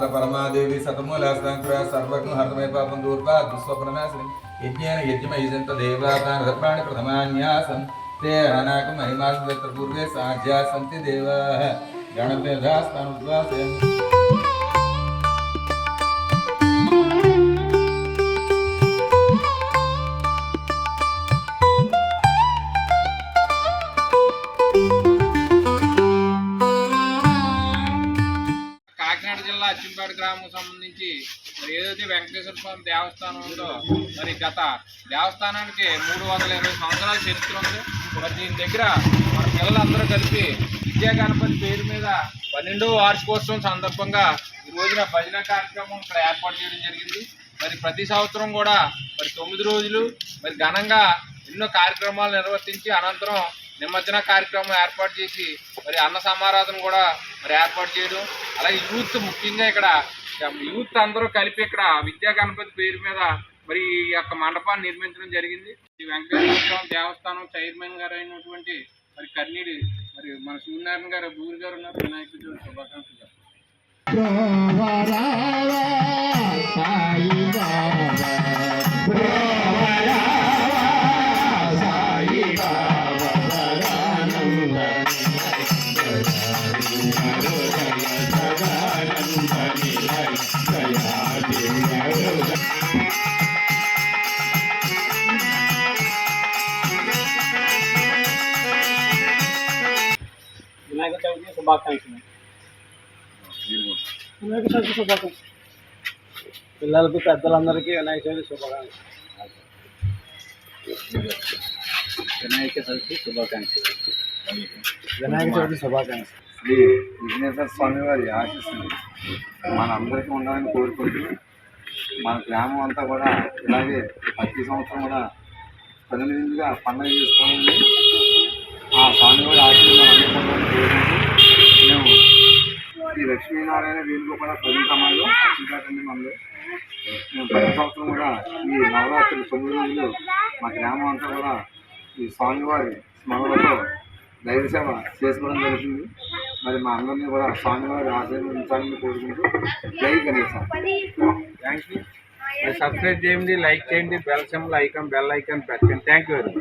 सहस्र परमादेवी सतमूलास्तांक्रिया सर्वज्ञ हरतमय पापं दूर्वा दुःस्वप्ननाशिनि यज्ञेन यज्ञमयिजन्त देवतान् रत्नानि प्रथमान्यासन् ते अनाकं महिमासु तत्र पूर्वे साध्या सन्ति देवाः गणपेधास्तानुद्वासयन्ति కాకినాడ గ్రామం సంబంధించి మరి ఏదైతే వెంకటేశ్వర స్వామి దేవస్థానం ఉందో మరి గత దేవస్థానానికి మూడు వందల ఇరవై సంవత్సరాల చరిత్ర ఉంది. మరి దీని దగ్గర మన పిల్లలందరూ కలిపి విద్యా గణపతి పేరు మీద పన్నెండవ వార్షికోత్సవం సందర్భంగా ఈ రోజున భజన కార్యక్రమం ఇక్కడ ఏర్పాటు చేయడం జరిగింది. మరి ప్రతి సంవత్సరం కూడా మరి తొమ్మిది రోజులు మరి ఘనంగా ఎన్నో కార్యక్రమాలు నిర్వర్తించి అనంతరం నిమజ్జన కార్యక్రమం ఏర్పాటు చేసి మరి అన్న సమారాధన కూడా మరి ఏర్పాటు చేయడం అలాగే యూత్ ముఖ్యంగా ఇక్కడ యూత్ అందరూ కలిపి ఇక్కడ విద్యా గణపతి పేరు మీద మరి ఈ యొక్క మండపాన్ని నిర్మించడం జరిగింది ఈ వెంకటేశ్వర స్వామి దేవస్థానం చైర్మన్ గారు అయినటువంటి మరి కన్నీడి మరి మన సూర్యనారాయణ గారు భూరి గారు ఉన్నారు వినాయక చవితి శుభాకాంక్షలు చెప్తారు. వినాయక చవితి శుభాకాంక్షలు. వినాయక చవితి శుభాకాంక్షలు. పిల్లలకు పెద్దలందరికీ వినాయక చవితి శుభాకాంక్షలు. వినాయక చవితి శుభాకాంక్షలు. వినాయక చవితి శుభాకాంక్షలు. శ్రీ విఘ్నేశ్వర స్వామి వారి ఆశీస్సులు మనందరికీ ఉండాలని కోరుకుంటూ మన గ్రామం అంతా కూడా ఇలాగే ప్రతి సంవత్సరం కూడా పదినిమిదిగా పండుగ చేసుకోవాలని స్వామివారి ఆశీర్వాదం మేము శ్రీ లక్ష్మీనారాయణ వీధిలో కూడా ప్రతి సమాజంలో అచ్చించాటండి మనలో మేము ప్రతి సంవత్సరం కూడా ఈ నవరాత్రులు తొమ్మిది రోజులు మా గ్రామం అంతా కూడా ఈ స్వామివారి స్మరణతో దైవ సేవ చేసుకోవడం జరుగుతుంది. మరి మా అందరినీ కూడా స్వామివారి ఆశీర్వదించాలని కోరుకుంటూ జై గణేశ థ్యాంక్ యూ సబ్స్క్రైబ్ చేయండి లైక్ చేయండి bell symbol icon bell icon పెట్టండి థ్యాంక్ యూ వెరీ మచ్